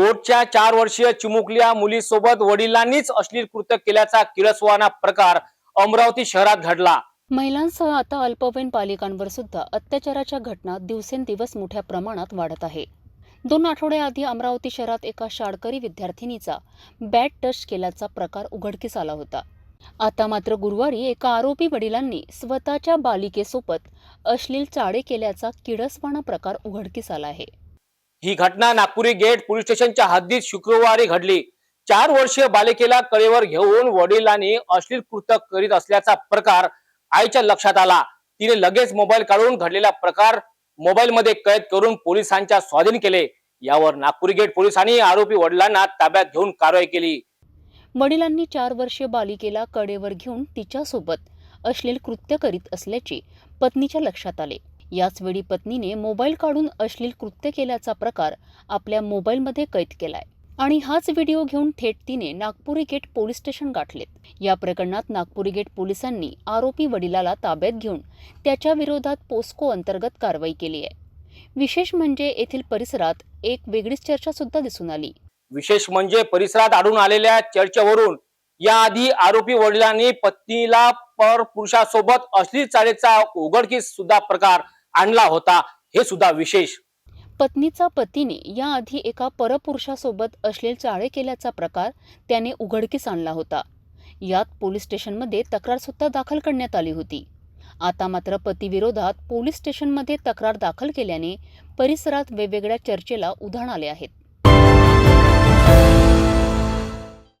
कोर्टच्या चार वर्षीय चिमुकल्या मुलीसोबत वडिलांनीच अश्लील कृत्य केल्याचा किळसवाना प्रकार अमरावती शहरात घडला. महिलांसह आता अल्पवयीन बालिकांवर सुद्धा अत्याचाराच्या घटना दिवसेंदिवस मोठ्या प्रमाणात वाढत आहे. दोन आठवड्याआधी अमरावती शहरात एका शाळकरी विद्यार्थिनीचा बॅट टच केल्याचा प्रकार उघडकीस आला होता. आता मात्र गुरुवारी एका आरोपी वडिलांनी स्वतःच्या बालिकेसोबत अश्लील चाळे केल्याचा किडसवाणा प्रकार उघडकीस आला आहे. ही घटना नागपुरी गेट पोलीस स्टेशनच्या हद्दीत शुक्रवारी घडली. चार वर्षीय बालिकेला कळेवर घेऊन वडिलांनी अश्लील कृत्य करीत असल्याचा प्रकार आईच्या लक्षात आला. तिने लगेच मोबाईल काढून घडलेला प्रकार मोबाईल मध्ये कैद करून पोलिसांच्या स्वाधीन केले. यावर नागपुरी गेट पोलिसांनी आरोपी वडिलांना ताब्यात घेऊन कारवाई केली. वडिलांनी चार वर्षीय बालिकेला कडेवर घेऊन तिच्यासोबत अश्लील कृत्य करीत असल्याचे पत्नीच्या लक्षात आले. याचवेळी पत्नीने मोबाईल काढून अश्लील कृत्य केल्याचा प्रकार आपल्या मोबाईलमध्ये कैद केलाय. आणि हाच व्हिडिओ घेऊन थेट तिने नागपुरी गेट पोलीस स्टेशन गाठलेत. या प्रकरणात नागपुरी गेट पोलिसांनी आरोपी वडिलाला ताब्यात घेऊन त्याच्या विरोधात पोस्को अंतर्गत कारवाई केली आहे. विशेष म्हणजे येथील परिसरात एक वेगळीच चर्चा सुद्धा दिसून आली. विशेष म्हणजे परिसरात आढळून आलेल्या चर्चेवरून याआधी आरोपी वडिलांनी पत्नीला पर पुरुषासोबत अश्लील चाळेचा उघडकीस सुद्धा प्रकार आणला होता हे सुद्धा विशेष. पत्नीचा पतीने याआधी एका परपुरुषासोबत अश्लील चाळे केल्याचा प्रकार त्याने उघडकीस आणला होता. यात पोलीस स्टेशनमध्ये तक्रार सुद्धा दाखल करण्यात आली होती. आता मात्र पतीविरोधात पोलीस स्टेशनमध्ये तक्रार दाखल केल्याने परिसरात वेगवेगळ्या चर्चेला उधाण आले आहेत.